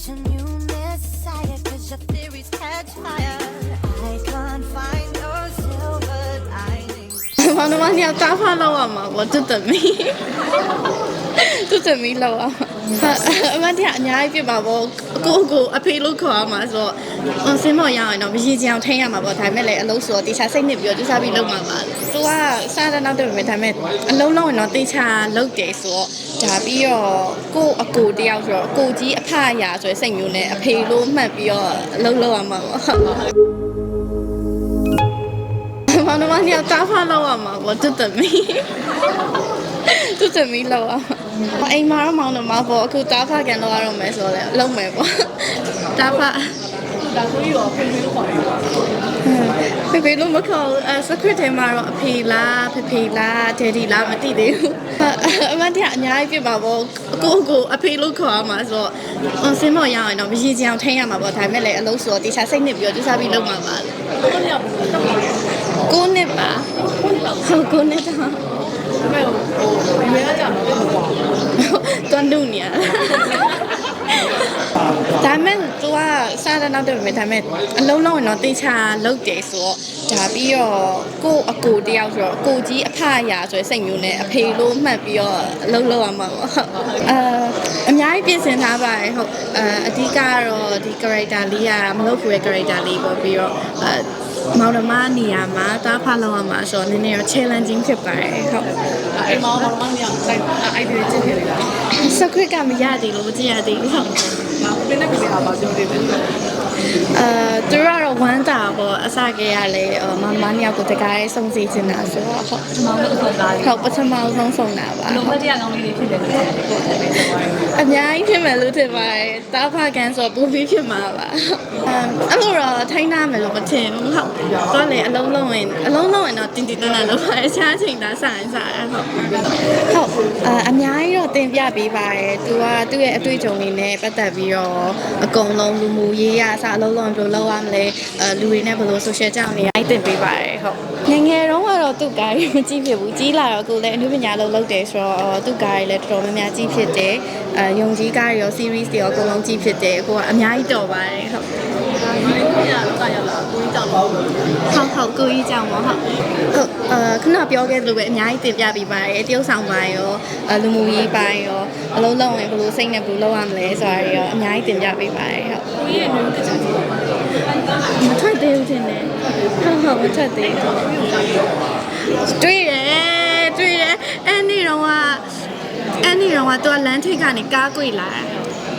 such a new messiah, cause your theories catch fire. I can't find your silver lining. မောင်နှမနှစ်ယောက်တားဖားလောက်ရမှာပေါ့သူသမီးသူသမီးလောက်ရမှာအမတရားအများကြီးပြပါပေါ့ကိုကိုအဖေလို့ခေါ်ရမှာဆိုတော့ အစင်းမော်ရအောင်တော့မရည်ကြအောင်ထိန်းရမှာပေါ့ဒါပေမဲ့လည်းအလုံးဆိုတော့တေချာစိတ်နှစ်ပြီးတော့သူစားပြီးလုပ်မှာပါသူကစားတဲ့နောက်တော့ပဲဒါပေမဲ့အလုံးလုံးရင်တော့တေချာလုပ်တယ်ဆိုတော့ဒါပြီးတော့ကိုအကိုတယောက်ဆိုတော့ကိုကြီးအဖအရာဆိုရယ်စိတ်မျိုးနဲ့အဖေလို့မှတ်ပြီးတော့အလုံးလုံးရမှာပေါ့မောင်နှမနှစ်ယောက်တားဖားလောက်ရမှာပေါ့သူသမီးသူသမီးလောက်ရမှာအိမ်မှာတော့မောင်နှမပေါ့အခုတားဖားကန်လောက်ရတော့မယ်ဆိုတော့လည်းလုံးမယ်ပေါ့တားဖား ဒါဆိုရင်ရောဖေဖေလို့ခေါ်တယ်ဖေဖေလို့မခေါ်ဘူးအဲ secret ထဲမှာတော့အဖေလားဖေဖေလားဒယ်ဒီလားမသိသေးဘူးအမတရားအများကြီးပြပါပေါ့ကိုကိုအဖေလို့ခေါ်ရမှာဆိုတော့အစင်းမော်ရအောင်တော့မရည်ကြအောင်ထိန်းရမှာပေါ့ဒါပေမဲ့လည်းအလုံးဆိုတော့တေချာစိတ်နှစ်ပြီးတော့သူစားပြီးလုပ်မှာပါဘယ်လိုလဲတော့ပါလဲကိုနှစ်ပါဟုတ်ကိုနှစ်တော့ဒါပေမဲ့ဟိုရွေးရကြတော့ဘယ်လိုပေါ့တွန်းနုနေရ ဒါမဲ့သူကစားတဲ့နောက်တော့ပဲဒါမဲ့အလုံးလုံးရင်တော့တေချာလုပ်တယ်ဆိုတော့ဒါပြီးတော့ကိုအကိုတယောက်ဆိုတော့ကိုကြီးအဖအရာဆိုရယ်စိတ်မျိုးနဲ့အဖေလို့မှတ်ပြီးတော့အလုံးလုံးရမှာပေါ့အာအများကြီးပြင်ဆင်ထားပါတယ်ဟုတ်အာအဓိကကတော့ဒီ character လေးကမလုပ်ဘူးရဲ့ character လေးပေါ့ပြီးတော့အာမောင်နှမနေရာမှာတားဖားလောက်ရမှာဆိုတော့နည်းနည်းတော့ challenging ဖြစ်ပါတယ်ဟုတ်အိမ်မှာဘာမှမရဘူးဆိုင်အိုက်ဒီချစ်နေလား secret ကမရသေးလို့မကြည့်ရသေးဘူးဟုတ် ဘယ်နဲ့ပြေအားပါပြောနေတယ်အာသူတို့ကတော့ဝမ်းတာပေါ့အစကရလဲမမနှစ်ယောက်ကိုတကားရေးစုံစီချင်တာဆိုတော့ဟုတ်ကျွန်တော်တို့ဆိုတာလေဟုတ်ပထမဆုံးဆုံးတာပါလုံးဝတရားကောင်းလေးတွေဖြစ်တယ်လို့ပြောတယ်ကိုယ်လည်းပြောပါတယ်အများကြီးဖြစ်မယ်လို့ထင်ပါတယ်တာဖကန်ဆိုတော့ပူပြီးဖြစ်မှာပါအဲ့လိုတော့ထိုင်းနာမယ်လို့မထင်ဘူးဟုတ်တော့လေအလုံးလုံးဝင်အလုံးလုံးဝင်တော့တင်းတင်းတန်းတန်းလုပ်ပါတယ်ရှားချိန်သားဆိုင်စားရဟုတ်ဟုတ်အများကြီးတော့တင်ပြပေးပါတယ်သူကသူ့ရဲ့အတွေ့အကြုံတွေနဲ့ပတ်သက်ပြီးတော့အကုန်လုံးလူမှုရေးရအစအလုံးလုံးဘယ်လိုလုပ်ရမလဲအဲလူတွေနဲ့ဘယ်လို social ကြောင့်နေအိုက်တင်ပေးပါတယ်ဟုတ်ငယ်ငယ်တုန်းကတော့သူ့ကားကြီးမကြည့်ဖြစ်ဘူးကြီးလာတော့ကိုယ်လည်းအနုပညာလုံးလုပ်တယ်ဆိုတော့သူ့ကားကြီးလည်းတော်တော်များများကြီးဖြစ်တယ်အဲယုံကြည်ကားတွေရော series တွေရောအကုန်လုံးကြီးဖြစ်တယ်ကိုကအများကြီးတော်ပါတယ်ဟုတ်ဒီနေ့ကတော့ကာရလာကိုကြီးကြောက်လို့ဟုတ်ဟုတ်ကိုကြီးကြောင့်ပေါ့ဟုတ်ဟုတ်အာခဏပြောခဲ့သလိုပဲအများကြီးတင်ပြပေးပါတယ်တရုပ်ဆောင်ပိုင်းရောအဲလူမှုရေးပိုင်းရောအလုံးလုံးရင်ဘယ်လိုစိတ်နဲ့ဘယ်လိုလုပ်ရမလဲဆိုတာတွေရောအများကြီးတင်ပြပေးပါတယ်ဟုတ်ကိုကြီးရဲ့နည်းတခြားကြီးပါမထွက်သေးဘူးတင်တယ်ဟုတ်ဟုတ်မထွက်သေးဘူးတွေ့တယ်တွေ့တယ်အဲ့ဒီတော့ကအဲ့ဒီတော့ ကသူကလမ်းထိပ်ကနေကားကွေလာတယ်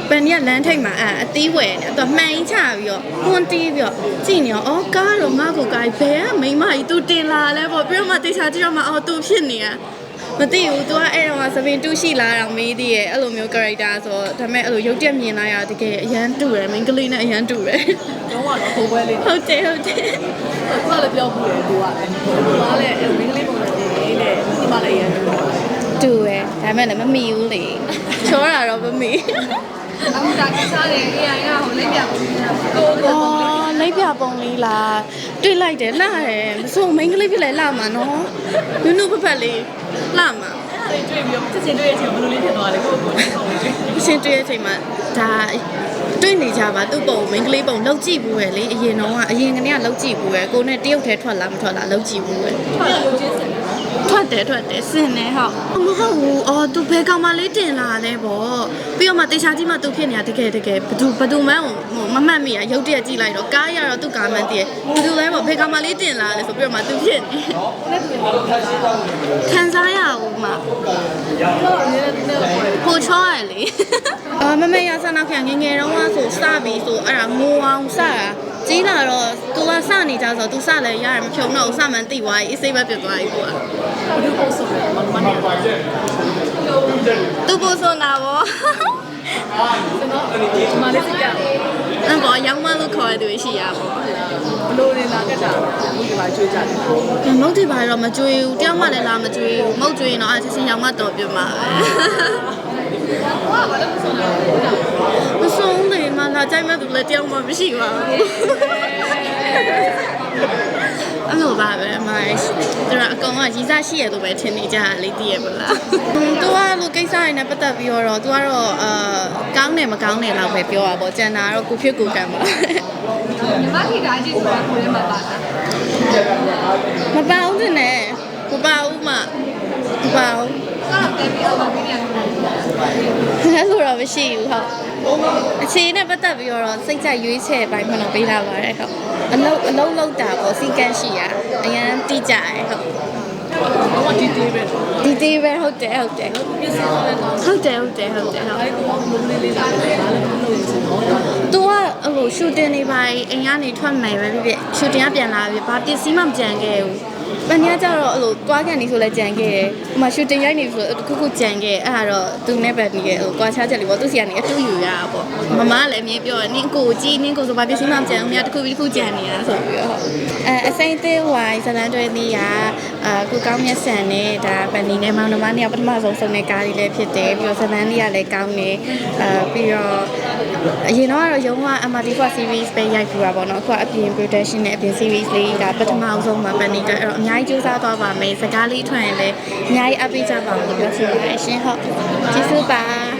ပန်နီကလမ်းထိပ်မှာအဲအသီးဝယ်နေသူမှန်ချပြီးတော့ဟွန်းတီးပြီးတော့ကြည့်နေရောအော်ကားတော့ငါ့ကိုကားဘယ်ကမိမကြီး तू တင်လာလဲပေါ့ပြီးတော့မှတေချာကြည့်တော့မှအော် तू ဖြစ်နေရမသိဘူး तू ကအဲ့တော့ကသပင်တူရှိလာတော့မေးသေးရဲ့အဲ့လိုမျိုး character ဆိုတော့ဒါပေမဲ့အဲ့လိုရုပ်တက်မြင်လာရတကယ်အရန်တူတယ် main ကလေးနဲ့အရန်တူတယ် တော့ကတော့ဟိုဘွဲလေး ဟုတ်တယ်ဟုတ်တယ် သူကလည်းပြောဘူးလေသူကသူကလည်းမင်းကလေးပုံစံလေးနဲ့ဒီမှာလည်းရန်တူတယ် တူရယ်ဒါပေမဲ့လည်းမမီဘူးလေချောတာတော့မမီအခုဒါကိစ္စတွေ AI ကဟိုလိမ့်ပြပုံကိုကိုအော်လိုက်ပြပုံလေးလားတွေ့လိုက်တယ်လှတယ်မစိုး main ကလေးဖြစ်လဲလှမှာနော်နုနုဖက်ဖက်လေးလှမှာတွေ့ပြီးတော့ချက်ချင်းတွေ့ရချင်းဘယ်လိုလေးဖြစ်သွားလဲကိုကိုဆောင်းနေတွေ့အရှင်တွေ့တဲ့အချိန်မှာဒါတွေ့နေကြပါသူ့ပုံ main ကလေးပုံလောက်ကြည့်ဘူးပဲလေအရင်တော့ကအရင်ကတည်းကလောက်ကြည့်ဘူးပဲကိုနဲ့တရုတ်ထဲထွက်လာမထွက်လာလောက်ကြည့်ဘူးပဲထွက်လာလို့ချင်းစင် တယ်နော်ထွက်တယ်ထွက်တယ်စင်နေဟုတ်မဟုတ်ဘူးအော်သူဘယ်ကောင်မလေးတင်လာလဲပေါ့ပြီးတော့မှတေချာကြီးမှသူဖြစ်နေတာတကယ်တကယ်ဘသူဘသူမှန်းဟိုမမှတ်မိရရုပ်တရက်ကြည့်လိုက်တော့ကားရတော့သူကားမှန်းတည်းဘသူလဲပေါ့ဘယ်ကောင်မလေးတင်လာလဲဆိုပြီးတော့မှသူဖြစ်နေလက်တွေ့တော့ခါစားတော့ခံစားရအောင်မှတော့အနေနဲ့ဒီနေ့တော့ကိုချောရလေအာမမေရဆနာခင်ငယ်ငယ်တုန်းကဆိုစပြီဆိုအဲ့ဒါငိုအောင်စတာ ကြီးလာတော့ तू ကစနေကြဆို तू စလဲရတယ်မဖြုံတော့ဘူးစမှန်သိသွားပြီအစိမ့်ပဲပြတ်သွားပြီကွာဘယ်လိုပုံစံလဲမမနဲ့ကျွန်တော်သူပို့ဆိုတာဗောဒီမှာလေးစကြ အဲ့ဘောရောင်းမလို့ခေါ်ရသူရှိရဗောဘလို့နေလာကြတာဒီမှာချွေးကြတယ်မုတ်တိပါတော့မကြွေးဘူးတယောက်မှလည်းလာမကြွေးဘူးမုတ်ကြွေးရင်တော့အဲ့ချက်ချင်းရောင်းမတော်ပြမှာပဲမဆုံးလေမလာကြိုက်မဲ့သူလည်းတယောက်မှမရှိပါဘူး အဲ့လိုပါပဲအမသူတို့အကောင်ကရီစားရှိရလို့ပဲထင်နေကြတာလေးတည်ရမလား။ तू ကလို့ကိစ္စရင်းနဲ့ပတ်သက်ပြီးတော့ तू ကတော့အာကောင်းတယ်မကောင်းတယ်လောက်ပဲပြောတာပေါ့။ကျန်တာကတော့ကိုဖြစ်ကိုကံပါညီမထိတာကြီးဆိုတာကိုယ်ထဲမှာပါတာ။မပါဘူးတင်နဲ့မပါဘူးမမပါဘူး အဲ့တော့ပြန်ပြီးတော့ပြီးပြန်တယ်။အဲ့လိုတော့မရှိဘူးဟုတ်။အခြေနဲ့ပတ်သက်ပြီးတော့စိတ်ကြရွေးချယ်ပိုင်းမှတော့ပေးလာပါတယ်ဟုတ်။အလုံးအလုံးလုံးတာပေါ့စီကန်းရှိရအရန်တိကြရဟုတ်ဘာမှဒီတေးပဲ။ဒီဒီပဲဟုတ်တယ်ဟုတ်တယ်ပြစ်စတော့လည်းကောင်းဟုတ်တယ်ဟုတ်တယ်ဟုတ်တယ်ဟုတ်အဲ့ကောမုန်းလေးလေးလာတယ်ဘာလဲမလို့ဆိုတော့။ तू ကအဲ့လိုရှူတင်နေပါအိမ်ကနေထွက်မယ်ပဲဖြစ်ဖြစ်ရှူတင်ကပြန်လာပြီဘာပစ္စည်းမှမကြံခဲ့ဘူး။ ပညာကျတော့အဲ့လိုတွားကန်နေဆိုလဲကြံခဲ့တယ်။ဟိုမှာရှူတင်ရိုက်နေဆိုတစ်ခုခုကြံခဲ့အဲ့ဒါတော့သူနဲ့ပဲနေခဲ့ဟိုကွာချားချက်လေးပေါ့သူစီကနေအတူယူရတာပေါ့။မမကလည်းအမြင်ပြောတယ်နင်းကိုကြီးနင်းကိုဆိုဘာပစ္စည်းမှမကြံဘူး။မြတ်တစ်ခုပြီးတစ်ခုကြံနေတာဆိုပြီးတော့ဟုတ်အဲအစိမ့်သေးဝိုင်းဇလန်တွေသီးကအာကိုကောင်းမြတ်ဆန်နဲ့ဒါပန်နီနဲ့မောင်နှမနှစ်ယောက်ပထမဆုံးစုံတဲ့ကားလေးလည်းဖြစ်တယ်ပြီးတော့ဇလန်လေးကလည်းကောင်းနေအာပြီးတော့ အရင်တော့ကတော့ရုံးက MRT4 series ပဲရိုက်ပြတာပေါ့နော်အခုကအပြင် production နဲ့အပြင် series လေးဒါပထမဆုံးမှာပန်နီတော့အဲ့တော့အများကြီးကြိုးစားသွားပါမယ်စကားလေးထွက်ရင်လည်းအများကြီးအပိကြပါအောင်လို့ပြောချင်ပါတယ်ရှင်ဟုတ်ကျေးဇူးပါဟုတ်